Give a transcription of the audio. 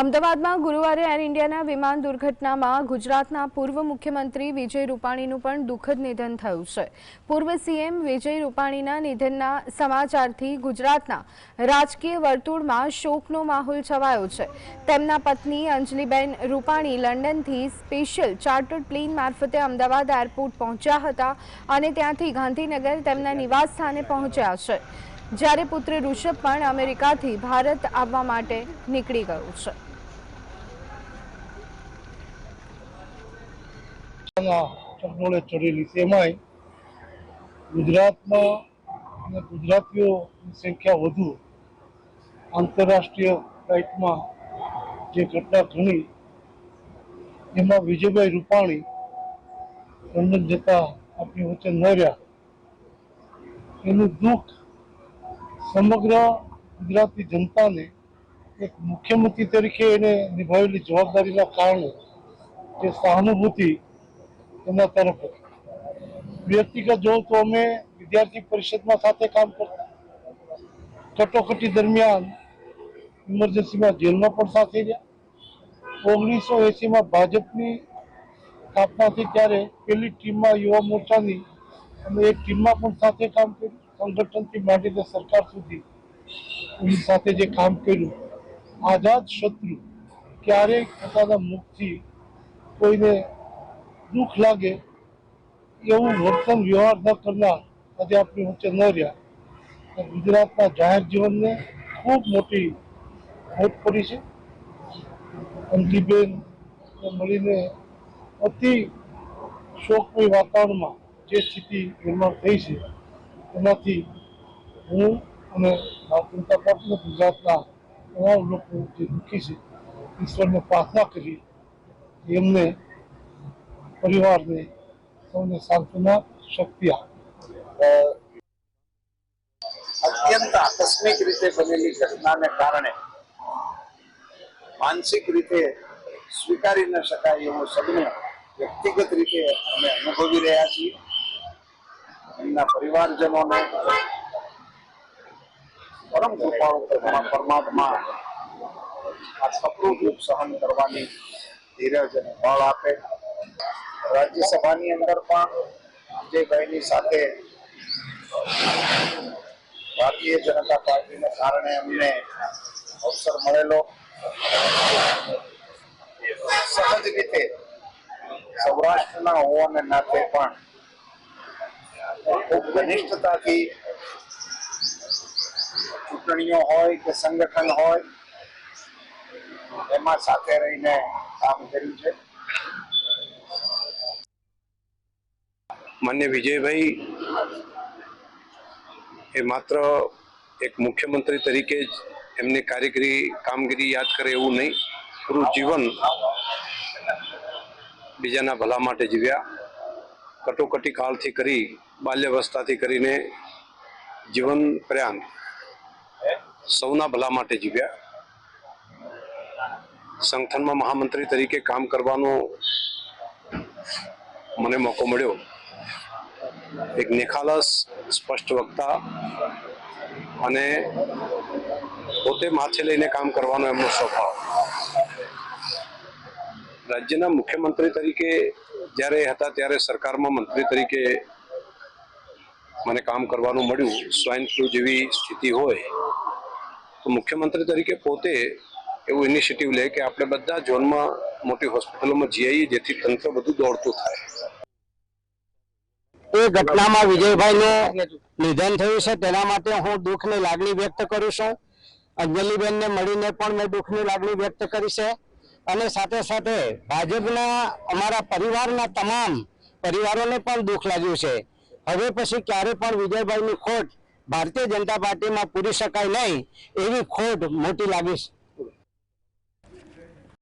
અમદાવાદમાં ગુરુવારે એર ઇન્ડિયાના વિમાન દુર્ઘટનામાં ગુજરાતના પૂર્વ મુખ્યમંત્રી વિજય રૂપાણીનું પણ દુઃખદ નિધન થયું છે. પૂર્વ સીએમ વિજય રૂપાણીના નિધનના સમાચારથી ગુજરાતના રાજકીય વર્તુળમાં શોકનો માહોલ છવાયો છે. તેમના પત્ની અંજલિબેન રૂપાણી લંડનથી સ્પેશિયલ ચાર્ટર્ડ પ્લેન મારફતે અમદાવાદ એરપોર્ટ પહોંચ્યા હતા અને ત્યાંથી ગાંધીનગર તેમના નિવાસ સ્થાને પહોંચ્યા છે. જ્યારે પુત્ર ઋષભ પણ અમેરિકાથી ભારત આવવા માટે નીકળી ગયો છે. ચકડોળે ચડેલી છે ગુજરાતમાં ગુજરાતીઓની સંખ્યા વધુ આંતરરાષ્ટ્રીય ફ્લાઇટમાં જે ઘટના ઘણી એમાં વિજયભાઈ રૂપાણી લંડન જતા આપણી વચ્ચે ન રહ્યા. એનું દુઃખ સમગ્ર ગુજરાતી જનતાને એક મુખ્યમંત્રી તરીકે એને નિભાવેલી જવાબદારીના કારણે જે સહાનુભૂતિ એમના તરફ. વ્યક્તિગત જોઉં તો અમે વિદ્યાર્થી પરિષદમાં સાથે કામ કરતા. કટોકટી દરમિયાન ઇમરજન્સીમાં જેલમાં પણ સાથે રહ્યા. ઓગણીસો એંસીમાં ભાજપની સ્થાપના થઈ ત્યારે પેલી ટીમમાં યુવા મોરચાની અમે એક ટીમમાં પણ સાથે કામ કર્યું. સંગઠનથી માંડીને સરકાર સુધી એની સાથે જે કામ કર્યું. આઝાદ શત્રુ ક્યારેય પોતાના મુખથી કોઈને દુઃખ લાગે એવું વર્તન વ્યવહાર ન કરનાર આજે આપણી વચ્ચે ન રહ્યા. ગુજરાતના જાહેર જીવનને ખૂબ મોટી ખોટ પડી છે. અંજલીબેન મળીને અતિ શોકમય વાતાવરણમાં જે સ્થિતિ નિર્માણ થઈ છે એનાથી હું અને ભારતીય જનતા પાર્ટીના ગુજરાતના તમામ લોકો જે દુઃખી છે, ઈશ્વરને પ્રાર્થના કરી, એમને પરિવારને સૌને સાંત્વના શક્તિ અત્યંત આકસ્મિક રીતે બનેલી ઘટનાને કારણે માનસિક રીતે સ્વીકારી ન શકાય એવો સદમે વ્યક્તિગત રીતે અમે અનુભવી રહ્યા છીએ. એમના પરિવારજનોને પરમ કૃપાળુ પરમાત્મા આ સપરૂપ સહન કરવાની ધીરજ અને બળ આપે. રાજ્યસભાની અંદર પણ વિજયભાઈની સાથે ભારતીય જનતા પાર્ટીને કારણે અમને અવસર મળેલો. સહજ રીતે સૌરાષ્ટ્રના હોવાને નાતે પણ ખૂબ ઘનિષ્ઠતાથી ચૂંટણીઓ હોય કે સંગઠન હોય, એમાં સાથે રહીને કામ કર્યું છે. માન્ય વિજયભાઈ, એ માત્ર એક મુખ્યમંત્રી તરીકે જ એમની કારીગરી, કામગીરી યાદ કરે એવું નહીં, પૂરું જીવન બીજાના ભલા માટે જીવ્યા. કટોકટી કાળથી કરી, બાલ્યાવસ્થાથી કરીને જીવન પર્યાંત સૌના ભલા માટે જીવ્યા. સંગઠનમાં મહામંત્રી તરીકે કામ કરવાનો મને મોકો મળ્યો. એક નિખાલસ, સ્પષ્ટ વક્તા અને પોતે માથે લઈને કામ કરવાનો એમનો સ્વભાવ. રાજ્યના મુખ્યમંત્રી તરીકે જ્યારે હતા ત્યારે સરકારમાં મંત્રી તરીકે મને કામ કરવાનું મળ્યું, સ્વાઇન ફ્લૂ જેવી સ્થિતિ હોય, તો મુખ્યમંત્રી તરીકે પોતે એવું ઇનિશિયેટિવ લે કે આપણે બધા ઝોનમાં મોટી હોસ્પિટલોમાં જઈએ જેથી તંત્ર બધું દોડતું થાય. એ ઘટનામાં વિજયભાઈને નિધન થયું છે. તેના માટે હું દુઃખની લાગણી વ્યક્ત કરું છું. અંજલિબેનને મળીને પણ મેં દુઃખની લાગણી વ્યક્ત કરી છે. અને સાથે સાથે ભાજપના અમારા પરિવારના તમામ પરિવારોને પણ દુઃખ લાગ્યું છે. હવે પછી ક્યારે પણ વિજયભાઈની ખોટ ભારતીય જનતા પાર્ટીમાં પૂરી શકાય નહીં એવી ખોટ મોટી લાગી